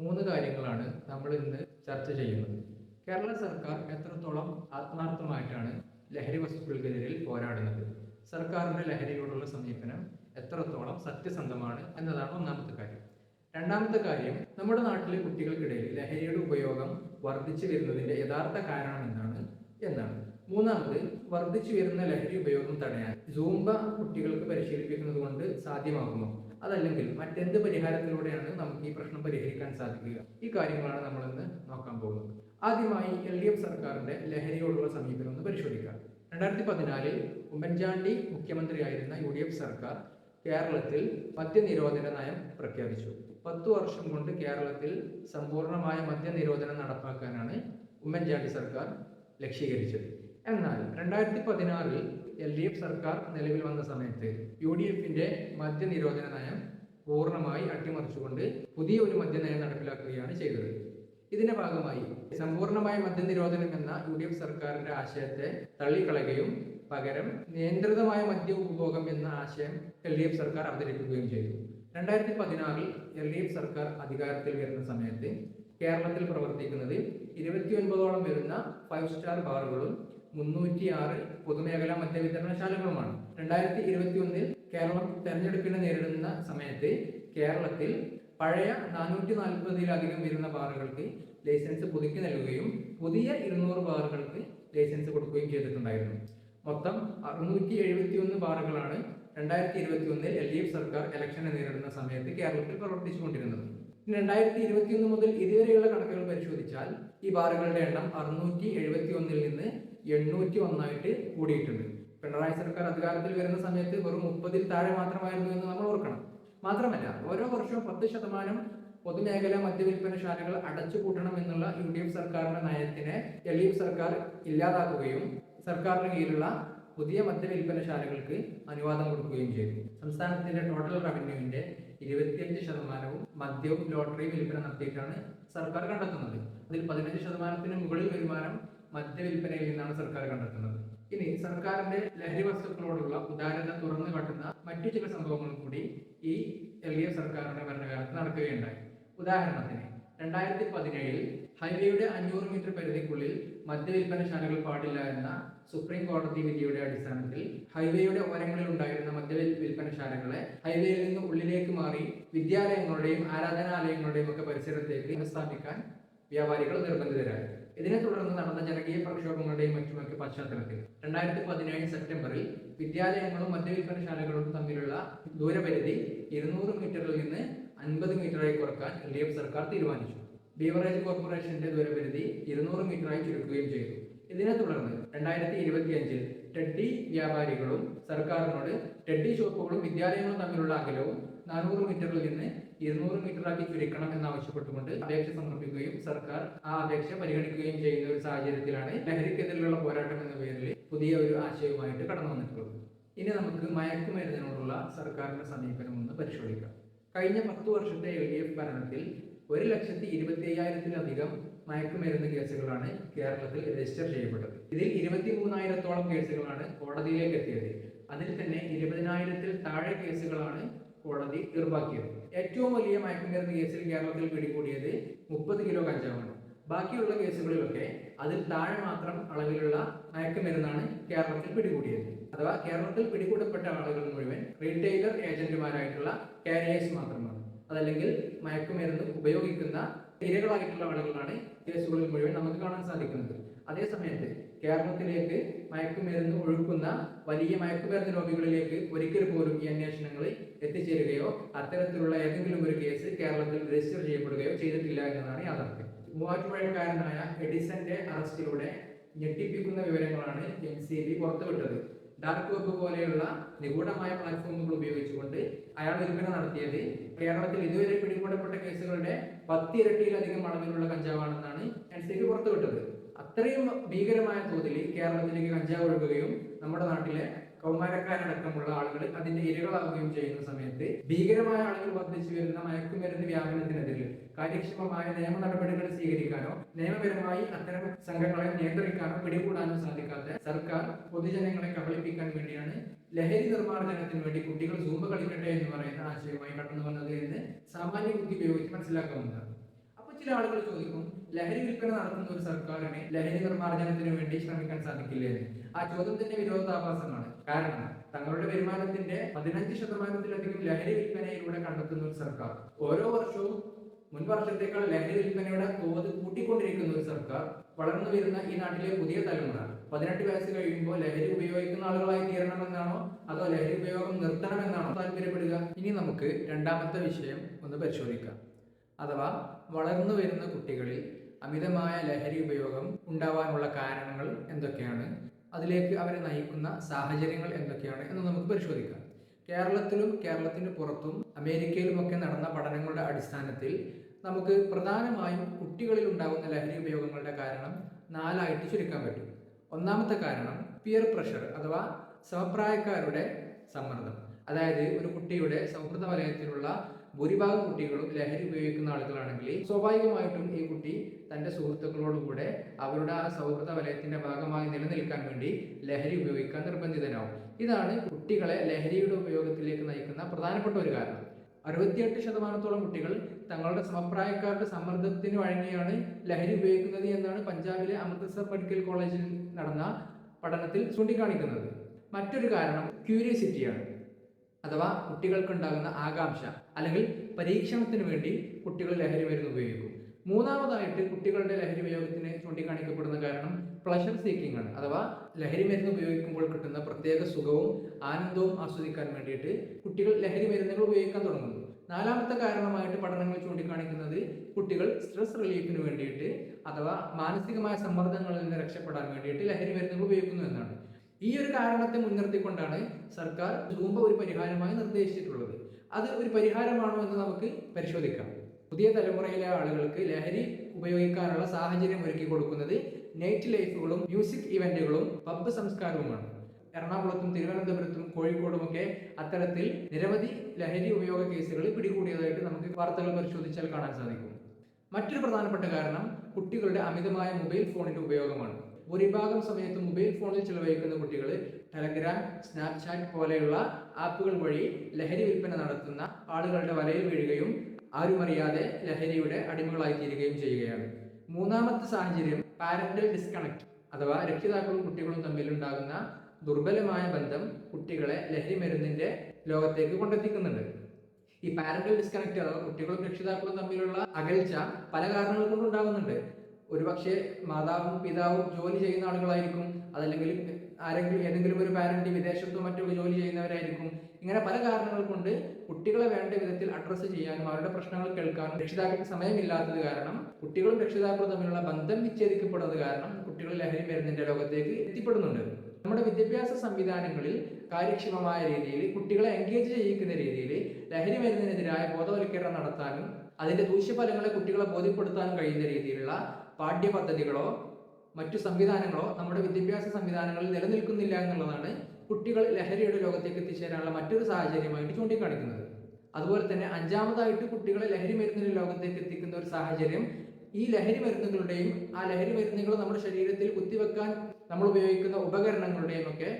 മൂന്ന് കാര്യങ്ങളാണ് നമ്മൾ ഇന്ന് ചർച്ച ചെയ്യുന്നത്. കേരള സർക്കാർ എത്രത്തോളം ആത്മാർത്ഥമായിട്ടാണ് ലഹരി വസ്തുക്കൾക്കെതിരെ പോരാടുന്നത്? സർക്കാരിന്റെ ലഹരിയോടുള്ള സമീപനം എത്രത്തോളം സത്യസന്ധമാണ് എന്നതാണ് ഒന്നാമത്തെ കാര്യം. രണ്ടാമത്തെ കാര്യം നമ്മുടെ നാട്ടിലെ കുട്ടികൾക്കിടയിൽ ലഹരിയുടെ ഉപയോഗം വർദ്ധിച്ചു വരുന്നതിന്റെ യഥാർത്ഥ കാരണം എന്താണ്? എന്നാണ്. മൂന്നാമത് വർദ്ധിച്ചു വരുന്ന ലഹരി ഉപയോഗം തടയാൻ സൂംബ കുട്ടികൾക്ക് പരിശീലിപ്പിക്കുന്നത് കൊണ്ട് സാധ്യമാകുമോ അതല്ലെങ്കിൽ മറ്റെന്ത് പരിഹാരത്തിലൂടെയാണ് നമുക്ക് ഈ പ്രശ്നം പരിഹരിക്കാൻ സാധിക്കുക? ഈ കാര്യങ്ങളാണ് നമ്മൾ ഇന്ന് നോക്കാൻ പോകുന്നത്. ആദ്യമായി എൽ ഡി എഫ് സർക്കാരിന്റെ ലഹരിയോടുള്ള സമീപനം ഒന്ന് പരിശോധിക്കാം. രണ്ടായിരത്തി പതിനാലിൽ ഉമ്മൻചാണ്ടി മുഖ്യമന്ത്രിയായിരുന്ന യു ഡി എഫ് സർക്കാർ കേരളത്തിൽ മദ്യനിരോധന നയം പ്രഖ്യാപിച്ചു. പത്തു വർഷം കൊണ്ട് കേരളത്തിൽ സമ്പൂർണമായ മദ്യനിരോധനം നടപ്പാക്കാനാണ് ഉമ്മൻചാണ്ടി സർക്കാർ ലക്ഷീകരിച്ചത് എന്നാൽ രണ്ടായിരത്തി പതിനാറിൽ എൽ ഡി എഫ് സർക്കാർ നിലവിൽ വന്ന സമയത്ത് യു ഡി എഫിന്റെ മദ്യനിരോധന നയം പൂർണമായി അട്ടിമറിച്ചുകൊണ്ട് പുതിയ ഒരു മദ്യനയം നടപ്പിലാക്കുകയാണ് ചെയ്തത്. ഇതിന്റെ ഭാഗമായി സമ്പൂർണമായ മദ്യനിരോധനം എന്ന യു ഡി എഫ് സർക്കാരിന്റെ ആശയത്തെ തള്ളിക്കളയുകയും പകരം നിയന്ത്രിതമായ മദ്യ ഉപഭോഗം എന്ന ആശയം എൽ ഡി എഫ് സർക്കാർ അവതരിപ്പിക്കുകയും ചെയ്തു. രണ്ടായിരത്തി പതിനാറിൽ എൽ ഡി എഫ് സർക്കാർ അധികാരത്തിൽ വരുന്ന സമയത്ത് കേരളത്തിൽ പ്രവർത്തിക്കുന്നത് ഇരുപത്തിയൊൻപതോളം വരുന്ന ഫൈവ് സ്റ്റാർ ബാറുകളും മുന്നൂറ്റി ആറ് പൊതുമേഖലാ മദ്യവിതരണശാലകളുമാണ്. രണ്ടായിരത്തി ഇരുപത്തി ഒന്നിൽ കേരളം തെരഞ്ഞെടുപ്പിനെ നേരിടുന്ന സമയത്ത് കേരളത്തിൽ പഴയ നാനൂറ്റി നാൽപ്പതിലധികം വരുന്ന ബാറുകൾക്ക് ലൈസൻസ് പുതുക്കി നൽകുകയും പുതിയ ഇരുന്നൂറ് ബാറുകൾക്ക് ലൈസൻസ് കൊടുക്കുകയും ചെയ്തിട്ടുണ്ടായിരുന്നു. മൊത്തം അറുന്നൂറ്റി എഴുപത്തി ഒന്ന് ബാറുകളാണ് രണ്ടായിരത്തി ഇരുപത്തി ഒന്നിൽ എൽ ഡി എഫ് സർക്കാർ ഇലക്ഷനെ നേരിടുന്ന സമയത്ത് കേരളത്തിൽ പ്രവർത്തിച്ചുകൊണ്ടിരുന്നത്. രണ്ടായിരത്തി ഇരുപത്തി ഒന്ന് മുതൽ ഇതുവരെയുള്ള കണക്കുകൾ പരിശോധിച്ചാൽ ഈ ബാറുകളുടെ എണ്ണം അറുന്നൂറ്റി എഴുപത്തി ഒന്നിൽ നിന്ന് എണ്ണൂറ്റി ഒന്നായിട്ട് കൂടിയിട്ടുണ്ട്. പിണറായി സർക്കാർ അധികാരത്തിൽ വരുന്ന സമയത്ത് വെറും മുപ്പതിൽ താഴെ മാത്രമായിരുന്നു എന്ന് നമ്മൾ ഓർക്കണം. മാത്രമല്ല ഓരോ വർഷവും പത്ത് ശതമാനം പൊതുമേഖല പൊതുമേഖലാ അടച്ചു അടച്ചുപൂട്ടണം എന്നുള്ള യു ഡി എഫ് സർക്കാരിന്റെ നയത്തിനെ എൽ ഡി എഫ് സർക്കാർ ഇല്ലാതാക്കുകയും സർക്കാരിന് കീഴിലുള്ള പുതിയ മദ്യവിൽപ്പനശാലകൾക്ക് അനുവാദം കൊടുക്കുകയും ചെയ്തു. സംസ്ഥാനത്തിന്റെ ടോട്ടൽ റവന്യൂവിന്റെ ഇരുപത്തിയഞ്ച് ശതമാനവും മദ്യവും ലോട്ടറിയും വിൽപ്പന നടത്തിയിട്ടാണ് സർക്കാർ കണ്ടെത്തുന്നത്. അതിൽ പതിനഞ്ച് ശതമാനത്തിന് മുകളിൽ വരുമാനം മദ്യവിൽപ്പനയിൽ നിന്നാണ് സർക്കാർ കണ്ടെത്തുന്നത്. ഇനി സർക്കാരിന്റെ ലഹരി വസ്തുക്കളോടുള്ള ഉദാരത തുറന്നു കാട്ടുന്ന മറ്റു ചില സംഭവങ്ങളും കൂടി ഈ എൽ ഡി എഫ് സർക്കാരിന്റെ ഭരണകാലത്ത് നടക്കുകയുണ്ടായി. ഉദാഹരണത്തിന് രണ്ടായിരത്തി പതിനേഴിൽ ഹൈവേയുടെ അഞ്ഞൂറ് മീറ്റർ പരിധിക്കുള്ളിൽ മദ്യവിൽപ്പനശാലകൾ പാടില്ല എന്ന സുപ്രീം കോടതി വിധിയുടെ അടിസ്ഥാനത്തിൽ ഹൈവേയുടെ ഓരങ്ങളിൽ ഉണ്ടായിരുന്ന മദ്യവിൽ വിൽപ്പനശാലകളെ ഹൈവേയിൽ നിന്ന് ഉള്ളിലേക്ക് മാറി വിദ്യാലയങ്ങളുടെയും ആരാധനാലയങ്ങളുടെയും ഒക്കെ പരിസരത്തേക്ക് സ്ഥാപിക്കാൻ വ്യാപാരികൾ നിർബന്ധിതരായി. ഇതിനെ തുടർന്ന് നടന്ന ജനകീയ പ്രക്ഷോഭങ്ങളുടെയും മറ്റുമൊക്കെ പശ്ചാത്തലത്തിൽ രണ്ടായിരത്തി പതിനേഴ് സെപ്റ്റംബറിൽ വിദ്യാലയങ്ങളും മദ്യവിൽപ്പനശാലകളും തമ്മിലുള്ള ദൂരപരിധി ഇരുന്നൂറ് മീറ്ററിൽ നിന്ന് അൻപത് മീറ്ററായി കുറയ്ക്കാൻ എൽ ഡി എഫ് സർക്കാർ തീരുമാനിച്ചു. ബീവറേജ് കോർപ്പറേഷന്റെ ദൂരപരിധി ഇരുന്നൂറ് മീറ്ററായി ചുരുക്കുകയും ചെയ്തു. ഇതിനെ തുടർന്ന് രണ്ടായിരത്തി ഇരുപത്തിയഞ്ചിൽ ടെഡ്ഡി വ്യാപാരികളും സർക്കാരിനോട് ടെഡ്ഡി ഷോപ്പുകളും വിദ്യാലയങ്ങളും തമ്മിലുള്ള അകലവും നാനൂറ് മീറ്ററിൽ നിന്ന് ഇരുന്നൂറ് മീറ്ററാക്കി ചുരുക്കണം എന്നാവശ്യപ്പെട്ടുകൊണ്ട് അപേക്ഷ സമർപ്പിക്കുകയും സർക്കാർ ആ അപേക്ഷ പരിഗണിക്കുകയും ചെയ്യുന്ന ഒരു സാഹചര്യത്തിലാണ് ലഹരിക്കെതിരെയുള്ള പോരാട്ടം എന്ന പേരിൽ പുതിയ ഒരു ആശയവുമായിട്ട് കടന്നു വന്നിട്ടുള്ളത്. ഇനി നമുക്ക് മയക്കുമരുന്നിനോടുള്ള സർക്കാരിന്റെ സമീപനം ഒന്ന് പരിശോധിക്കാം. കഴിഞ്ഞ പത്ത് വർഷത്തെ എൽ ഡി എഫ് ഭരണത്തിൽ ഒരു ലക്ഷത്തി ഇരുപത്തി അയ്യായിരത്തിലധികം മയക്കുമരുന്ന് കേസുകളാണ് കേരളത്തിൽ രജിസ്റ്റർ ചെയ്യപ്പെട്ടത്. ഇതിൽ ഇരുപത്തി മൂന്നായിരത്തോളം കേസുകളാണ് കോടതിയിലേക്ക് എത്തിയത്. അതിൽ തന്നെ ഇരുപതിനായിരത്തിൽ താഴെ കേസുകളാണ് കോടതി തീർപ്പാക്കിയത്. ഏറ്റവും വലിയ മയക്കുമരുന്ന് കേസിൽ കേരളത്തിൽ പിടികൂടിയത് മുപ്പത് കിലോ കഞ്ചാവാണ്. ബാക്കിയുള്ള കേസുകളിലൊക്കെ അതിൽ താഴെ മാത്രം അളവിലുള്ള മയക്കുമരുന്നാണ് കേരളത്തിൽ പിടികൂടിയത്. അഥവാ കേരളത്തിൽ പിടികൂടപ്പെട്ട ആളുകൾ മുഴുവൻ റീറ്റെയിലർ ഏജന്റുമാരായിട്ടുള്ള കാരിയേഴ്സ് മാത്രമാണ്. അതല്ലെങ്കിൽ മയക്കുമരുന്ന് ഉപയോഗിക്കുന്ന ഇരകളായിട്ടുള്ള ആളുകളാണ് കേസുകളിൽ മുഴുവൻ നമുക്ക് കാണാൻ സാധിക്കുന്നത്. അതേസമയത്ത് കേരളത്തിലേക്ക് മയക്കുമരുന്ന് ഒഴുക്കുന്ന വലിയ മയക്കുമരുന്ന് ലോബികളിലേക്ക് ഒരിക്കൽ പോലും ഈ അന്വേഷണങ്ങൾ എത്തിച്ചേരുകയോ അത്തരത്തിലുള്ള ഏതെങ്കിലും ഒരു കേസ് കേരളത്തിൽ രജിസ്റ്റർ ചെയ്യപ്പെടുകയോ ചെയ്തിട്ടില്ല എന്നതാണ് യാഥാർത്ഥ്യം. മൂവാറ്റുപുഴക്കാരനായ എഡിസന്റെ അറസ്റ്റിലൂടെ ഞെട്ടിപ്പിക്കുന്ന വിവരങ്ങളാണ് എൻ സി ബി പുറത്തുവിട്ടത്. ഡാർക്ക് വെബ് പോലെയുള്ള നിഗൂഢമായ പ്ലാറ്റ്ഫോമുകൾ ഉപയോഗിച്ചുകൊണ്ട് അയാൾ വിൽപ്പന നടത്തിയത് കേരളത്തിൽ ഇതുവരെ പിടികൂടപ്പെട്ട കേസുകളുടെ പത്തിരട്ടിയിലധികം അളവിലുള്ള കഞ്ചാവാണെന്നാണ് എൻ സി ബി പുറത്തുവിട്ടത്. അത്രയും ഭീകരമായ തോതിൽ കേരളത്തിലേക്ക് കഞ്ചാവ് ഒഴുകുകയും നമ്മുടെ നാട്ടിലെ കൗമാരക്കാരടക്കമുള്ള ആളുകൾ അതിന്റെ ഇരകളാവുകയും ചെയ്യുന്ന സമയത്ത് ഭീകരമായ ആളുകൾ വർദ്ധിച്ചു വരുന്ന മയക്കുമരുന്ന് വ്യാപനത്തിനെതിരെ കാര്യക്ഷമമായ നിയമ നടപടികൾ സ്വീകരിക്കാനോ നിയമപരമായി അത്തരം സംഘങ്ങളെ നിയന്ത്രിക്കാനോ പിടികൂടാനോ സാധിക്കാത്ത സർക്കാർ പൊതുജനങ്ങളെ കബളിപ്പിക്കാൻ വേണ്ടിയാണ് ലഹരി നിർമ്മാർജനത്തിന് വേണ്ടി കുട്ടികൾ സൂമ്പ് കളിക്കട്ടെ എന്ന് പറയുന്ന ആശയവുമായി കടന്നു വന്നത് എന്ന് സാമാന്യ ബുദ്ധി ഉപയോഗിച്ച് മനസ്സിലാക്കാവുന്നതാണ്. ചില ആളുകൾ ചോദിക്കും ലഹരി വിൽപ്പന നടത്തുന്ന ഒരു സർക്കാരിനെ ലഹരി നിർമ്മാർജനത്തിന് വേണ്ടി ശ്രമിക്കാൻ സാധിക്കില്ലേ. ആ ചോദ്യം തന്നെ വിരോധാഭാസമാണ്. കാരണം തങ്ങളുടെ വരുമാനത്തിന്റെ പതിനഞ്ച് ശതമാനത്തിലധികം ലഹരി വിൽപ്പനയിലൂടെ കണ്ടെത്തുന്ന ഒരു സർക്കാർ ഓരോ വർഷവും മുൻ വർഷത്തേക്കാൾ ലഹരി വിൽപ്പനയുടെ തോത് കൂട്ടിക്കൊണ്ടിരിക്കുന്ന ഒരു സർക്കാർ വളർന്നു വരുന്ന ഈ നാട്ടിലെ പുതിയ തലമുറ. പതിനെട്ട് വയസ്സ് കഴിയുമ്പോൾ ലഹരി ഉപയോഗിക്കുന്ന ആളുകളായി തീരണമെന്നാണോ? അതോ ലഹരി ഉപയോഗം നിർത്തണമെന്നാണോ താല്പര്യപ്പെടുക? ഇനി നമുക്ക് രണ്ടാമത്തെ വിഷയം ഒന്ന് പരിശോധിക്കാം. അഥവാ വളർന്നു വരുന്ന കുട്ടികളിൽ അമിതമായ ലഹരി ഉപയോഗം ഉണ്ടാവാനുള്ള കാരണങ്ങൾ എന്തൊക്കെയാണ്? അതിലേക്ക് അവരെ നയിക്കുന്ന സാഹചര്യങ്ങൾ എന്തൊക്കെയാണ് എന്ന് നമുക്ക് പരിശോധിക്കാം. കേരളത്തിലും കേരളത്തിന് പുറത്തും അമേരിക്കയിലുമൊക്കെ നടന്ന പഠനങ്ങളുടെ അടിസ്ഥാനത്തിൽ നമുക്ക് പ്രധാനമായും കുട്ടികളിൽ ഉണ്ടാകുന്ന ലഹരി ഉപയോഗങ്ങളുടെ കാരണം നാലായിട്ട് ചുരുക്കാൻ പറ്റും. ഒന്നാമത്തെ കാരണം പിയർ പ്രഷർ അഥവാ സമപ്രായക്കാരുടെ സമ്മർദ്ദം. അതായത് ഒരു കുട്ടിയുടെ സൗഹൃദ വലയത്തിലുള്ള ഭൂരിഭാഗം കുട്ടികളും ലഹരി ഉപയോഗിക്കുന്ന ആളുകളാണെങ്കിൽ സ്വാഭാവികമായിട്ടും ഈ കുട്ടി തന്റെ സുഹൃത്തുക്കളോടുകൂടെ അവരുടെ ആ സൗഹൃദ വലയത്തിന്റെ ഭാഗമായി നിലനിൽക്കാൻ വേണ്ടി ലഹരി ഉപയോഗിക്കാൻ നിർബന്ധിതനാവും. ഇതാണ് കുട്ടികളെ ലഹരിയുടെ ഉപയോഗത്തിലേക്ക് നയിക്കുന്ന പ്രധാനപ്പെട്ട ഒരു കാരണം. അറുപത്തിയെട്ട് ശതമാനത്തോളം കുട്ടികൾ തങ്ങളുടെ സമപ്രായക്കാരുടെ സമ്മർദ്ദത്തിന് വഴങ്ങിയാണ് ലഹരി ഉപയോഗിക്കുന്നത് എന്നാണ് പഞ്ചാബിലെ അമൃത്സർ മെഡിക്കൽ കോളേജിൽ നടന്ന പഠനത്തിൽ ചൂണ്ടിക്കാണിക്കുന്നത്. മറ്റൊരു കാരണം ക്യൂരിയസിറ്റിയാണ്. അഥവാ കുട്ടികൾക്കുണ്ടാകുന്ന ആകാംക്ഷ അല്ലെങ്കിൽ പരീക്ഷണത്തിന് വേണ്ടി കുട്ടികൾ ലഹരി മരുന്ന് ഉപയോഗിക്കും. മൂന്നാമതായിട്ട് കുട്ടികളുടെ ലഹരി ഉപയോഗത്തിന് ചൂണ്ടിക്കാണിക്കപ്പെടുന്ന കാരണം പ്ലഷർ സീക്കിംഗ് ആണ്. അഥവാ ലഹരി മരുന്ന് ഉപയോഗിക്കുമ്പോൾ കിട്ടുന്ന പ്രത്യേക സുഖവും ആനന്ദവും ആസ്വദിക്കാൻ വേണ്ടിയിട്ട് കുട്ടികൾ ലഹരി മരുന്നുകൾ ഉപയോഗിക്കാൻ തുടങ്ങുന്നു. നാലാമത്തെ കാരണമായിട്ട് പഠനങ്ങൾ ചൂണ്ടിക്കാണിക്കുന്നത് കുട്ടികൾ സ്ട്രെസ് റിലീഫിന് വേണ്ടിയിട്ട് അഥവാ മാനസികമായ സമ്മർദ്ദങ്ങളിൽ നിന്ന് രക്ഷപ്പെടാൻ വേണ്ടിയിട്ട് ലഹരി മരുന്നുകൾ ഉപയോഗിക്കുന്നു എന്നാണ്. ഈ ഒരു കാരണത്തെ മുൻനിർത്തിക്കൊണ്ടാണ് സർക്കാർ സൂമ്പ ഒരു പരിഹാരമായി നിർദ്ദേശിച്ചിട്ടുള്ളത്. അത് ഒരു പരിഹാരമാണോ എന്ന് നമുക്ക് പരിശോധിക്കാം. പുതിയ തലമുറയിലെ ആളുകൾക്ക് ലഹരി ഉപയോഗിക്കാനുള്ള സാഹചര്യം ഒരുക്കി കൊടുക്കുന്നത് നൈറ്റ് ലൈഫുകളും മ്യൂസിക് ഇവന്റുകളും പബ് സംസ്കാരവുമാണ്. എറണാകുളത്തും തിരുവനന്തപുരത്തും കോഴിക്കോടുമൊക്കെ അത്തരത്തിൽ നിരവധി ലഹരി ഉപയോഗ കേസുകൾ പിടികൂടിയതായിട്ട് നമുക്ക് വാർത്തകൾ പരിശോധിച്ചാൽ കാണാൻ സാധിക്കും. മറ്റൊരു പ്രധാനപ്പെട്ട കാരണം കുട്ടികളുടെ അമിതമായ മൊബൈൽ ഫോണിന്റെ ഉപയോഗമാണ്. ഭൂരിഭാഗം സമയത്ത് മൊബൈൽ ഫോണിൽ ചിലവഴിക്കുന്ന കുട്ടികൾ ടെലഗ്രാം സ്നാപ്ചാറ്റ് പോലെയുള്ള ആപ്പുകൾ വഴി ലഹരി വിൽപ്പന നടത്തുന്ന ആളുകളുടെ വലയിൽ വീഴുകയും ആരുമറിയാതെ ലഹരിയുടെ അടിമകളായി തീരുകയും ചെയ്യുകയാണ്. മൂന്നാമത്തെ സാഹചര്യം പാരന്റൽ ഡിസ്കണക്ട് അഥവാ രക്ഷിതാക്കളും കുട്ടികളും തമ്മിലുണ്ടാകുന്ന ദുർബലമായ ബന്ധം കുട്ടികളെ ലഹരി മരുന്നിന്റെ ലോകത്തേക്ക് കൊണ്ടെത്തിക്കുന്നുണ്ട്. ഈ പാരന്റൽ ഡിസ്കണക്ട് അഥവാ കുട്ടികളും രക്ഷിതാക്കളും തമ്മിലുള്ള അകൽച്ച പല കാരണങ്ങൾ കൊണ്ടുണ്ടാകുന്നുണ്ട്. ഒരുപക്ഷെ മാതാവും പിതാവും ജോലി ചെയ്യുന്ന ആളുകളായിരിക്കും അതല്ലെങ്കിൽ ആരെങ്കിലും ഏതെങ്കിലും ഒരു പാരന്റ് വിദേശത്തോ മറ്റോ ജോലി ചെയ്യുന്നവരായിരിക്കും. ഇങ്ങനെ പല കാരണങ്ങൾ കൊണ്ട് കുട്ടികളെ വേണ്ട വിധത്തിൽ അഡ്രസ്സ് ചെയ്യാനും അവരുടെ പ്രശ്നങ്ങൾ കേൾക്കാനും രക്ഷിതാക്കൾക്ക് സമയമില്ലാത്തത് കാരണം കുട്ടികളും രക്ഷിതാക്കളും തമ്മിലുള്ള ബന്ധം വിച്ഛേദിക്കപ്പെടുന്നത് കാരണം കുട്ടികൾ ലഹരി മരുന്നിന്റെ ലോകത്തേക്ക് എത്തിപ്പെടുന്നുണ്ട്. നമ്മുടെ വിദ്യാഭ്യാസ സംവിധാനങ്ങളിൽ കാര്യക്ഷമമായ രീതിയിൽ കുട്ടികളെ എൻഗേജ് ചെയ്യിക്കുന്ന രീതിയിൽ ലഹരി മരുന്നിനെതിരായ ബോധവൽക്കരണം നടത്താനും അതിന്റെ ദൂഷ്യഫലങ്ങളെ കുട്ടികളെ ബോധ്യപ്പെടുത്താനും കഴിയുന്ന രീതിയിലുള്ള പാഠ്യപദ്ധതികളോ മറ്റു സംവിധാനങ്ങളോ നമ്മുടെ വിദ്യാഭ്യാസ സംവിധാനങ്ങളിൽ നിലനിൽക്കുന്നില്ല എന്നുള്ളതാണ് കുട്ടികൾ ലഹരിയുടെ ലോകത്തേക്ക് എത്തിച്ചേരാനുള്ള മറ്റൊരു സാഹചര്യമായിട്ട് ചൂണ്ടിക്കാണിക്കുന്നത്. അതുപോലെ തന്നെ അഞ്ചാമതായിട്ട് കുട്ടികളെ ലഹരി മരുന്നിന്റെ ലോകത്തേക്ക് എത്തിക്കുന്ന ഒരു സാഹചര്യം ഈ ലഹരി മരുന്നുകളുടെയും ആ ലഹരി മരുന്നുകൾ നമ്മുടെ ശരീരത്തിൽ കുത്തിവെക്കാൻ നമ്മൾ ഉപയോഗിക്കുന്ന ഉപകരണങ്ങളുടെയും ഒക്കെ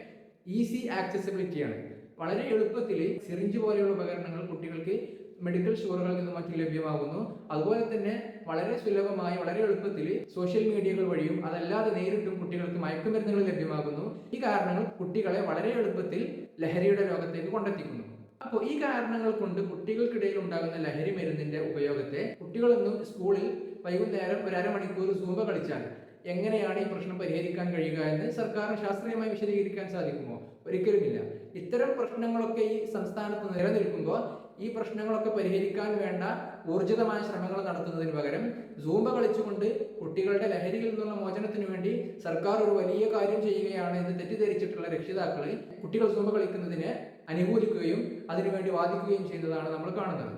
ഈസി ആക്സസിബിലിറ്റിയാണ്. വളരെ എളുപ്പത്തിൽ സിറിഞ്ച് പോലെയുള്ള ഉപകരണങ്ങൾ കുട്ടികൾക്ക് മെഡിക്കൽ സ്റ്റോറുകളിൽ നിന്നും മറ്റും ലഭ്യമാകുന്നു. അതുപോലെ തന്നെ വളരെ സുലഭമായി വളരെ എളുപ്പത്തിൽ സോഷ്യൽ മീഡിയകൾ വഴിയും അതല്ലാതെ നേരിട്ടും കുട്ടികൾക്ക് മയക്കുമരുന്നുകൾ ലഭ്യമാകുന്നു. ഈ കാരണങ്ങൾ കുട്ടികളെ വളരെ എളുപ്പത്തിൽ ലഹരിയുടെ ലോകത്തേക്ക് കൊണ്ടെത്തിക്കുന്നു. അപ്പോൾ ഈ കാരണങ്ങൾ കൊണ്ട് കുട്ടികൾക്കിടയിൽ ഉണ്ടാകുന്ന ലഹരി മരുന്നിന്റെ ഉപയോഗത്തെ കുട്ടികളൊന്നും സ്കൂളിൽ വൈകുന്നേരം ഒരു അരമണിക്കൂർ സൂമ്പ കളിച്ചാൽ എങ്ങനെയാണ് ഈ പ്രശ്നം പരിഹരിക്കാൻ കഴിയുക എന്ന് സർക്കാർ ശാസ്ത്രീയമായി വിശദീകരിക്കാൻ സാധിക്കുമോ? ഒരിക്കലുമില്ല. ഇത്തരം പ്രശ്നങ്ങളൊക്കെ ഈ സംസ്ഥാനത്ത് നിലനിൽക്കുമ്പോൾ ഈ പ്രശ്നങ്ങളൊക്കെ പരിഹരിക്കാൻ വേണ്ട ഊർജിതമായ ശ്രമങ്ങൾ നടത്തുന്നതിന് പകരം സൂമ്പ കളിച്ചുകൊണ്ട് കുട്ടികളുടെ ലഹരിയിൽ നിന്നുള്ള മോചനത്തിന് വേണ്ടി സർക്കാർ ഒരു വലിയ കാര്യം ചെയ്യുകയാണ് എന്ന് തെറ്റിദ്ധരിച്ചിട്ടുള്ള രക്ഷിതാക്കൾ കുട്ടികൾ സൂമ്പ കളിക്കുന്നതിനെ അനുകൂലിക്കുകയും അതിനുവേണ്ടി വാദിക്കുകയും ചെയ്യുന്നതാണ് നമ്മൾ കാണുന്നത്.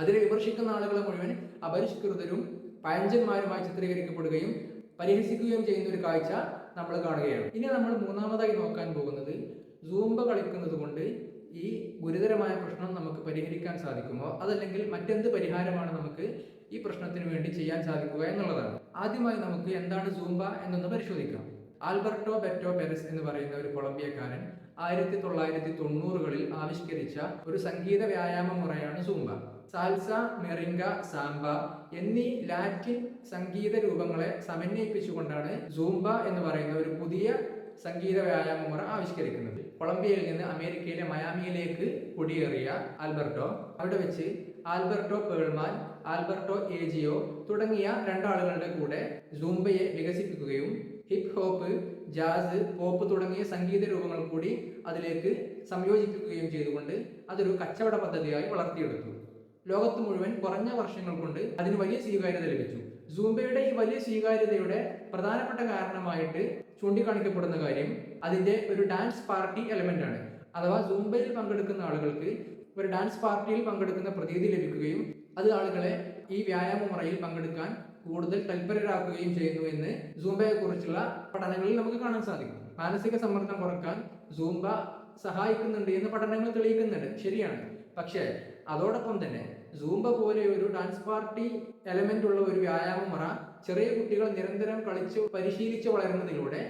അതിനെ വിമർശിക്കുന്ന ആളുകളെ മുഴുവൻ അപരിഷ്കൃതരും പഴഞ്ചന്മാരുമായി ചിത്രീകരിക്കപ്പെടുകയും പരിഹസിക്കുകയും ചെയ്യുന്ന ഒരു കാഴ്ച നമ്മൾ കാണുകയാണ്. ഇനി നമ്മൾ മൂന്നാമതായി നോക്കാൻ പോകുന്നത് സൂമ്പ കളിക്കുന്നത് കൊണ്ട് ഈ ഗുരുതരമായ പ്രശ്നം നമുക്ക് പരിഹരിക്കാൻ സാധിക്കുമോ? അതല്ലെങ്കിൽ മറ്റെന്ത് പരിഹാരമാണ് നമുക്ക് ഈ പ്രശ്നത്തിന് വേണ്ടി ചെയ്യാൻ സാധിക്കുക എന്നുള്ളതാണ്. ആദ്യമായി നമുക്ക് എന്താണ് സൂംബ എന്നൊന്ന് പരിശോധിക്കാം. ആൽബർട്ടോ ബെറ്റോ പെരസ് എന്ന് പറയുന്ന ഒരു കൊളംബിയക്കാരൻ ആയിരത്തി തൊള്ളായിരത്തി തൊണ്ണൂറുകളിൽ ആവിഷ്കരിച്ച ഒരു സംഗീത വ്യായാമ മുറയാണ് സൂംബ. സാൽസ മെറിംഗ സാംബ എന്നീ ലാറ്റിൻ സംഗീത രൂപങ്ങളെ സമന്വയിപ്പിച്ചുകൊണ്ടാണ് സൂംബ എന്ന് പറയുന്ന ഒരു പുതിയ സംഗീത വ്യായാമ മുറ ആവിഷ്കരിക്കുന്നത്. കൊളംബിയയിൽ നിന്ന് അമേരിക്കയിലെ മയാമിയിലേക്ക് കുടിയേറിയ ആൽബർട്ടോ അവിടെ വെച്ച് ആൽബർട്ടോ പേൾമാൻ ആൽബർട്ടോ ഏജിയോ തുടങ്ങിയ രണ്ടാളുകളുടെ കൂടെ സൂംബയെ വികസിപ്പിക്കുകയും ഹിപ് ഹോപ്പ് ജാസ് പോപ്പ് തുടങ്ങിയ സംഗീത രൂപങ്ങൾ കൂടി അതിലേക്ക് സംയോജിപ്പിക്കുകയും ചെയ്തുകൊണ്ട് അതൊരു കച്ചവട പദ്ധതിയായി വളർത്തിയെടുത്തു. ലോകത്ത് മുഴുവൻ കുറഞ്ഞ വർഷങ്ങൾ കൊണ്ട് അതിന് വലിയ സ്വീകാര്യത ലഭിച്ചു. സൂംബയുടെ ഈ വലിയ സ്വീകാര്യതയുടെ പ്രധാനപ്പെട്ട കാരണമായിട്ട് ചൂണ്ടിക്കാണിക്കപ്പെടുന്ന കാര്യം അതിന്റെ ഒരു ഡാൻസ് പാർട്ടി എലമെന്റ് ആണ്. അഥവാ സൂംബയിൽ പങ്കെടുക്കുന്ന ആളുകൾക്ക് ഒരു ഡാൻസ് പാർട്ടിയിൽ പങ്കെടുക്കുന്ന പ്രതീതി ലഭിക്കുകയും അത് ആളുകളെ ഈ വ്യായാമ മുറയിൽ പങ്കെടുക്കാൻ കൂടുതൽ തൽപരരാക്കുകയും ചെയ്യുന്നു എന്ന് സൂംബയെ കുറിച്ചുള്ള പഠനങ്ങളിൽ നമുക്ക് കാണാൻ സാധിക്കും. മാനസിക സമ്മർദ്ദം കുറയ്ക്കാൻ സൂംബ സഹായിക്കുന്നുണ്ട് എന്ന് പഠനങ്ങൾ തെളിയിക്കുന്നുണ്ട്. ശരിയാണ്. പക്ഷേ അതോടൊപ്പം തന്നെ സൂംബ പോലെ ഒരു ഡാൻസ് പാർട്ടി എലമെന്റ് ഉള്ള ഒരു വ്യായാമ മുറ. ചെറിയ കുട്ടികൾ നിരന്തരം കളിച്ച് പരിശീലിച്ച് വളരുന്നതിലൂടെ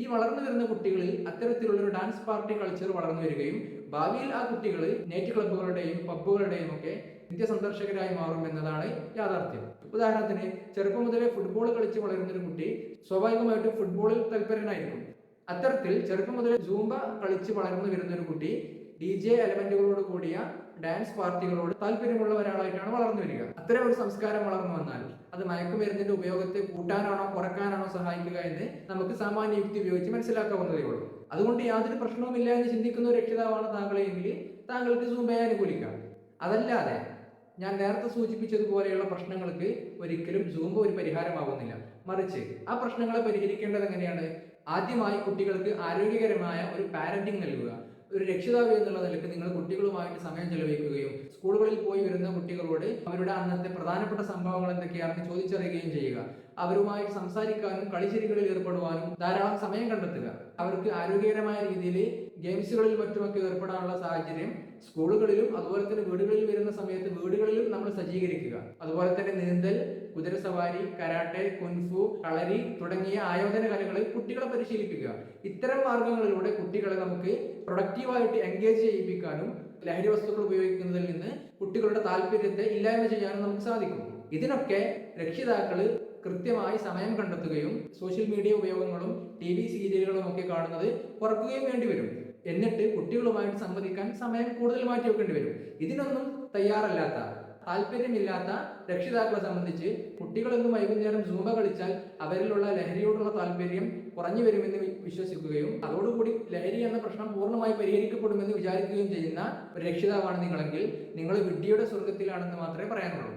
ഈ വളർന്നു വരുന്ന കുട്ടികളിൽ അത്തരത്തിലുള്ള ഒരു ഡാൻസ് പാർട്ടി കൾച്ചർ വളർന്നു വരികയും ഭാവിയിൽ ആ കുട്ടികൾ നൈറ്റ് ക്ലബ്ബുകളുടെയും പബ്ബുകളുടെയും ഒക്കെ നിത്യ സന്ദർശകരായി മാറും എന്നതാണ് യാഥാർത്ഥ്യം. ഉദാഹരണത്തിന് ചെറുപ്പം മുതലേ ഫുട്ബോൾ കളിച്ച് വളരുന്ന ഒരു കുട്ടി സ്വാഭാവികമായിട്ടും ഫുട്ബോളിൽ തൽപരനായിരിക്കും. അത്തരത്തിൽ ചെറുപ്പം മുതലേ സൂംബ കളിച്ച് വളർന്നു വരുന്ന ഒരു കുട്ടി ഡി ജെ എലമെന്റുകളോട് കൂടിയ ഡാൻസ് പാർട്ടികളോട് താല്പര്യമുള്ള ഒരാളായിട്ടാണ് വളർന്നു വരിക. അത്തരം ഒരു സംസ്കാരം വളർന്നു വന്നാൽ അത് മയക്കുമരുന്നിന്റെ ഉപയോഗത്തെ കൂട്ടാനാണോ കുറക്കാനാണോ സഹായിക്കുക എന്ന് നമുക്ക് സാമാന്യ യുക്തി ഉപയോഗിച്ച് മനസ്സിലാക്കാവുന്നതേ ഉള്ളൂ. അതുകൊണ്ട് യാതൊരു പ്രശ്നവുമില്ല എന്ന് ചിന്തിക്കുന്ന ഒരു രക്ഷിതാവാണ് താങ്കളെങ്കിൽ താങ്കൾക്ക് സൂമയെ അനുകൂലിക്കാം. അതല്ലാതെ ഞാൻ നേരത്തെ സൂചിപ്പിച്ചതുപോലെയുള്ള പ്രശ്നങ്ങൾക്ക് ഒരിക്കലും സൂമ്പ് ഒരു പരിഹാരമാകുന്നില്ല മറിച്ച് ആ പ്രശ്നങ്ങളെ പരിഹരിക്കേണ്ടത് എങ്ങനെയാണ്? ആദ്യമായി കുട്ടികൾക്ക് ആരോഗ്യകരമായ ഒരു പാരന്റിങ് നൽകുക. ഒരു രക്ഷിതാവ് എന്നുള്ള നിലയ്ക്ക് നിങ്ങൾ കുട്ടികളുമായിട്ട് സമയം ചെലവഴിക്കുകയും സ്കൂളുകളിൽ പോയി വരുന്ന കുട്ടികളോട് അവരുടെ അന്നത്തെ പ്രധാനപ്പെട്ട സംഭവങ്ങൾ എന്തൊക്കെയാണെന്ന് ചോദിച്ചറിയുകയും ചെയ്യുക. അവരുമായി സംസാരിക്കാനും കളിച്ചിരികളിൽ ഏർപ്പെടുവാനും ധാരാളം സമയം കണ്ടെത്തുക. അവർക്ക് ആരോഗ്യകരമായ രീതിയിൽ ഗെയിംസുകളിൽ മറ്റുമൊക്കെ ഏർപ്പെടാനുള്ള സാഹചര്യം സ്കൂളുകളിലും അതുപോലെ തന്നെ വീടുകളിൽ വരുന്ന സമയത്ത് നമ്മൾ സജ്ജീകരിക്കുക. അതുപോലെ തന്നെ നീന്തൽ കുതിരസവാരി കരാട്ടെ കുൻഫു കളരി തുടങ്ങിയ ആയോധന കലകൾ കുട്ടികളെ പരിശീലിപ്പിക്കുക. ഇത്തരം മാർഗങ്ങളിലൂടെ കുട്ടികളെ നമുക്ക് പ്രൊഡക്റ്റീവായിട്ട് എൻഗേജ് ചെയ്യിപ്പിക്കാനും ലഹരി വസ്തുക്കൾ ഉപയോഗിക്കുന്നതിൽ നിന്ന് കുട്ടികളുടെ താല്പര്യത്തെ ഇല്ലായ്മ ചെയ്യാനും നമുക്ക് സാധിക്കും. ഇതിനൊക്കെ രക്ഷിതാക്കൾ കൃത്യമായി സമയം കണ്ടെത്തുകയും സോഷ്യൽ മീഡിയ ഉപയോഗങ്ങളും ടി വി സീരിയലുകളും ഒക്കെ കാണുന്നത് കുറക്കുകയും വേണ്ടി വരും. എന്നിട്ട് കുട്ടികളുമായിട്ട് സംവദിക്കാൻ സമയം കൂടുതൽ മാറ്റി വെക്കേണ്ടി വരും. ഇതിനൊന്നും തയ്യാറല്ലാത്ത താല്പര്യമില്ലാത്ത രക്ഷിതാക്കളെ സംബന്ധിച്ച് കുട്ടികളൊന്നും വൈകുന്നേരം സൂമ്പ കളിച്ചാൽ അവരിലുള്ള ലഹരിയോടുള്ള താല്പര്യം കുറഞ്ഞു വരുമെന്ന് വിശ്വസിക്കുകയും അതോടുകൂടി ലഹരി എന്ന പ്രശ്നം പൂർണമായി പരിഹരിക്കപ്പെടുമെന്ന് വിചാരിക്കുകയും ചെയ്യുന്ന ഒരു രക്ഷിതാവാണ് നിങ്ങളെങ്കിൽ നിങ്ങൾ വിഡ്ഢിയുടെ സ്വർഗത്തിലാണെന്ന് മാത്രമേ പറയാനുള്ളൂ.